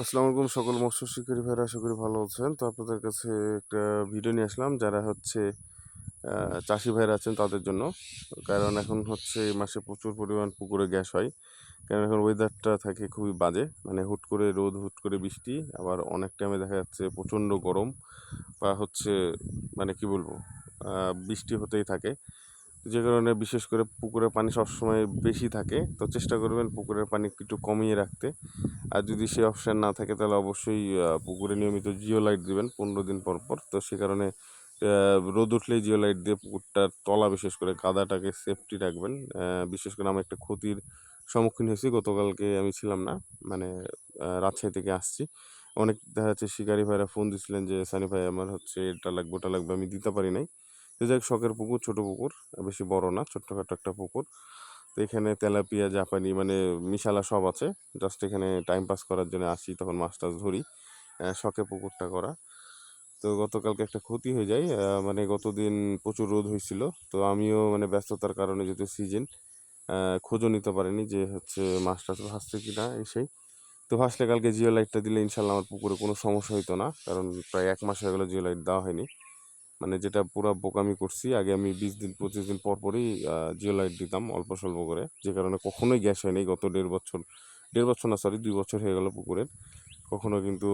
আসসালামু আলাইকুম সকল মৎস্য শিকারী ভাইরা, আশা করি ভালো আছেন। তো আপনাদের কাছে একটা ভিডিও নিয়ে আসলাম, যারা হচ্ছে চাষি ভাইরা আছেন তাদের জন্য। কারণ এখন হচ্ছে মাসে প্রচুর পরিমাণ পুকুরে গ্যাস হয়। কারণ এখন ওয়েদারটা থাকে খুবই বাজে মানে হুট করে রোদ, হুট করে বৃষ্টি, আবার অনেক টাইমে দেখা যাচ্ছে প্রচণ্ড গরম বা হচ্ছে মানে কি বলব বৃষ্টি হতেই থাকে। যে কারণে বিশেষ করে পুকুরের পানি সবসময় বেশি থাকে, তো চেষ্টা করবেন পুকুরের পানি একটু কমিয়ে রাখতে। আর যদি সে অপশান না থাকে, তাহলে অবশ্যই পুকুরে নিয়মিত জিও লাইট দিবেন পনেরো দিন পর পর। তো সে কারণে রোদ উঠলেই জিও লাইট দিয়ে পুকুরটার তলা বিশেষ করে কাদাটাকে সেফটি রাখবেন। বিশেষ করে আমার একটা ক্ষতির সম্মুখীন হয়েছি, গতকালকে আমি ছিলাম না মানে রাজশাহী থেকে আসছি। অনেক দেখা যাচ্ছে শিকারি ভাইরা ফোন দিছিলেন যে, সানি ভাই, আমার হচ্ছে এটা লাগবে, ওটা লাগবে, আমি দিতে পারি নাই। তো যাই শখের পুকুর, ছোট পুকুর, বেশি বড় না, ছোট্টখাটো একটা পুকুর। তো এখানে তেলাপিয়া, জাপানি মানে মিশালা সব আছে। জাস্ট এখানে টাইম পাস করার জন্য আসি, তখন মাছ টাছ ধরি। শখে পুকুরটা করা। তো গতকালকে একটা ক্ষতি হয়ে যায়। মানে গতদিন প্রচুর রোদ হয়েছিল। তো আমিও মানে ব্যস্ততার কারণে যেহেতু সিজন খোঁজও নিতে পারিনি যে হচ্ছে মাছ টাছ ভাসছে কি না এই সেই তো ভাসলে কালকে জিও লাইটটা দিলে ইনশাল্লাহ আমার পুকুরে কোনো সমস্যা হতো না। কারণ প্রায় এক মাস হয়ে গেলো জিও লাইট দেওয়া হয়নি। মানে যেটা পুরো বোকামি করছি, আগে আমি বিশ দিন, পঁচিশ দিন পর পরই জিও লাইট দিতাম অল্প স্বল্প করে। যে কারণে কখনোই গ্যাস হয়নি, গত দেড় বছর দেড় বছর না সরি দুই বছর হয়ে গেল পুকুরের। কখনো কিন্তু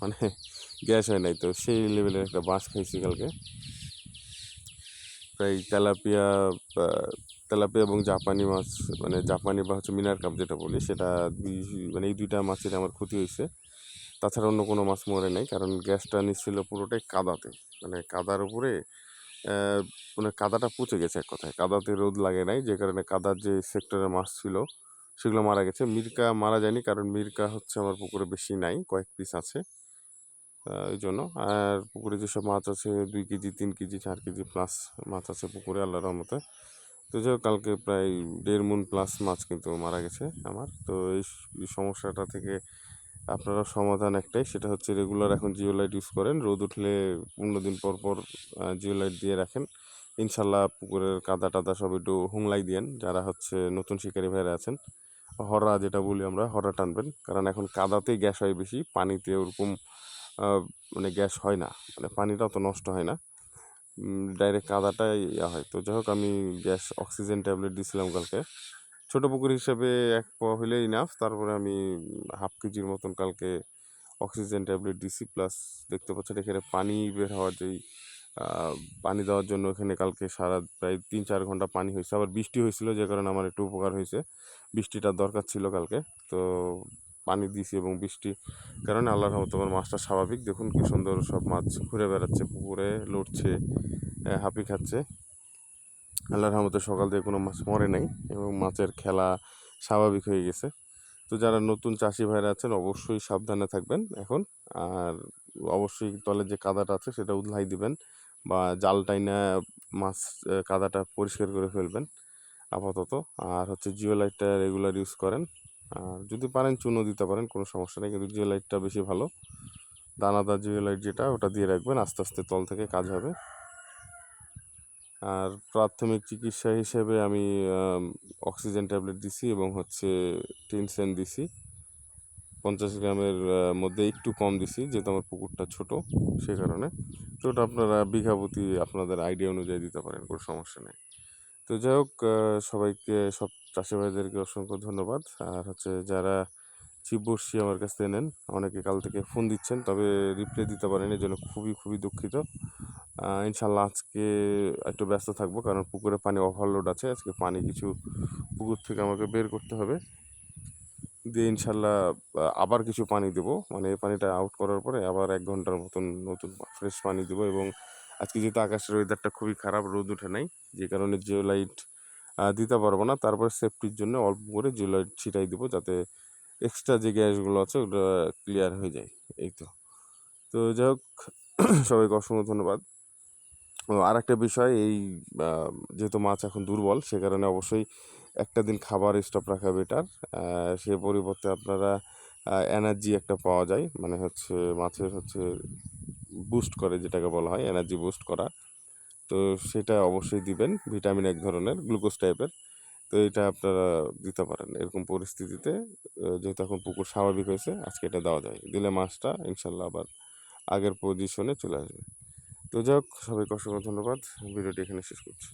মানে গ্যাস হয় নাই। তো সেই লেভেলের একটা বাঁশ খাইছি কালকে। প্রায় তেলাপিয়া তেলাপিয়া এবং জাপানি মাছ মানে জাপানি বা হচ্ছে মিনার কাপ যেটা বলি, সেটা দুই মানে এই দুইটা মাছের আমার ক্ষতি হয়েছে তাছাড়া অন্য কোনো মাছ মরে নাই। কারণ গ্যাসটা নিচ্ছিল পুরোটাই কাদাতে। মানে কাদার উপরে মানে কাদাটা পচে গেছে এক কথায়। কাদাতে রোদ লাগে নাই, যে কারণে কাদার যে সেক্টরের মাছ ছিল, সেগুলো মারা গেছে। মিরকা মারা যায়নি, কারণ মিরকা হচ্ছে আমার পুকুরে বেশি নাই, কয়েক পিস আছে এই জন্য। আর পুকুরে যেসব মাছ আছে, দুই কেজি, তিন কেজি, চার কেজি প্লাস মাছ আছে পুকুরে, আল্লাহর রহমতে। তো যাই কালকে প্রায় দেড় মুন প্লাস মাছ কিন্তু মারা গেছে আমার। তো এই সমস্যাটা থেকে আপনারা সমাধান একটাই, সেটা হচ্ছে রেগুলার এখন জিও লাইট ইউজ করেন, রোদ উঠলে পনেরো দিন পর পর জিও লাইট দিয়ে রাখেন। ইনশাল্লাহ পুকুরের কাদা টাদা সব একটু হুংলাই দিয়েন, যারা হচ্ছে নতুন শিকারী ভাইরা আছেন। হরা যেটা বলি আমরা, হরা টানবেন, কারণ এখন কাদাতেই গ্যাস হয় বেশি, পানিতে ওরকম মানে গ্যাস হয় না মানে পানিটা অত নষ্ট হয় না। ডাইরেক্ট কাদাটাই ইয়া হয়। তো যাই হোক, আমি গ্যাস অক্সিজেন ট্যাবলেট দিয়েছিলাম কালকে। ছোট পুকুর হিসেবে এক পোয়া হলে ইনাফ তারপরে আমি হাফ কেজির মতন কালকে অক্সিজেন ট্যাবলেট ডিসি প্লাস দেখতে পাচ্ছেন, এখানে পানি বের হওয়ার যেই পানি দেওয়ার জন্য এখানে কালকে সারা প্রায় তিন চার ঘণ্টা পানি হয়েছে। আবার বৃষ্টি হয়েছিল, যে কারণে আমার একটু উপকার হয়েছে। বৃষ্টিটার দরকার ছিল কালকে। তো পানি দিয়েছি এবং বৃষ্টি কারণে আল্লাহর রহমতে আমার মাছটা স্বাভাবিক। দেখুন কি সুন্দর সব মাছ ঘুরে বেড়াচ্ছে, পুকুরে লড়ছে হাঁপি খাচ্ছে। আল্লাহর রহমতে সকাল থেকে কোনো মাছ মরে নাই এবং মাছের খেলা স্বাভাবিক হয়ে গেছে। তো যারা নতুন চাষি ভাইরা আছেন, অবশ্যই সাবধানে থাকবেন এখন। আর অবশ্যই তলের যে কাদাটা আছে, সেটা উদলাই দিবেন বা জাল টাইনা মাছ কাদাটা পরিষ্কার করে ফেলবেন আপাতত। আর হচ্ছে জিও লাইটটা রেগুলার ইউজ করেন। আর যদি পারেন চুনো দিতে পারেন, কোনো সমস্যা নেই, কিন্তু জিও লাইটটা বেশি ভালো। দানাদার জিও লাইট যেটা, ওটা দিয়ে রাখবেন। আস্তে আস্তে তল থেকে কাজ হবে। আর প্রাথমিক চিকিৎসা হিসেবে আমি অক্সিজেন ট্যাবলেট দিছি এবং হচ্ছে টিনসেন দিছি। পঞ্চাশ গ্রামের মধ্যে একটু কম দিছি, যেহেতু আমার পুকুরটা ছোট সে কারণে। তো ওটা আপনারা বিঘা প্রতি আপনাদের আইডিয়া অনুযায়ী দিতে পারেন, কোনো সমস্যা নেই। তো যাই হোক সবাইকে, সব চাষি ভাইদেরকে অসংখ্য ধন্যবাদ। আর হচ্ছে যারা চিপ বসছি আমার কাছ থেকে নেন। অনেকে কাল থেকে ফোন দিচ্ছেন, তবে রিপ্লাই দিতে পারেন এই জন্য খুবই খুবই দুঃখিত। ইনশাল্লাহ আজকে একটু ব্যস্ত থাকব, কারণ পুকুরে পানি ওভারলোড আছে। আজকে পানি কিছু পুকুর থেকে আমাকে বের করতে হবে। দিয়ে ইনশাল্লাহ আবার কিছু পানি দেবো। মানে এই পানিটা আউট করার পরে আবার এক ঘণ্টার মতন নতুন ফ্রেশ পানি দেবো এবং আজকে যেহেতু আকাশের ওয়েদারটা খুবই খারাপ, রোদ ওঠে নাই, যে কারণে জিও লাইট দিতে পারব না। তারপরে সেফটির জন্য অল্প করে জিও লাইট ছিটাই দেবো, যাতে এক্সট্রা যে গ্যাসগুলো আছে ওটা ক্লিয়ার হয়ে যায়। এই তো। তো যাই হোক, সবাইকে অসংখ্য ধন্যবাদ। আর একটা বিষয়, এই যেহেতু মাছ এখন দুর্বল, সে কারণে অবশ্যই একটা দিন খাবার স্টপ রাখা বেটার সে পরিবর্তে আপনারা এনার্জি একটা পাওয়া যায়। মানে হচ্ছে মাছের হচ্ছে বুস্ট করে, যেটাকে বলা হয় এনার্জি বুস্ট করা। তো সেটা অবশ্যই দিবেন ভিটামিন এক ধরনের গ্লুকোজ টাইপের তো এটা আপনারা দিতে পারেন। এরকম পরিস্থিতিতে যেহেতু এখন পুকুর স্বাভাবিক হয়েছে, আজকে এটা দেওয়া যায়। দিলে মাছটা ইনশাল্লাহ আবার আগের পজিশনে চলে আসবে। তো যাই হোক, সবাইকে অসংখ্য ধন্যবাদ। ভিডিওটি এখানে শেষ করছি।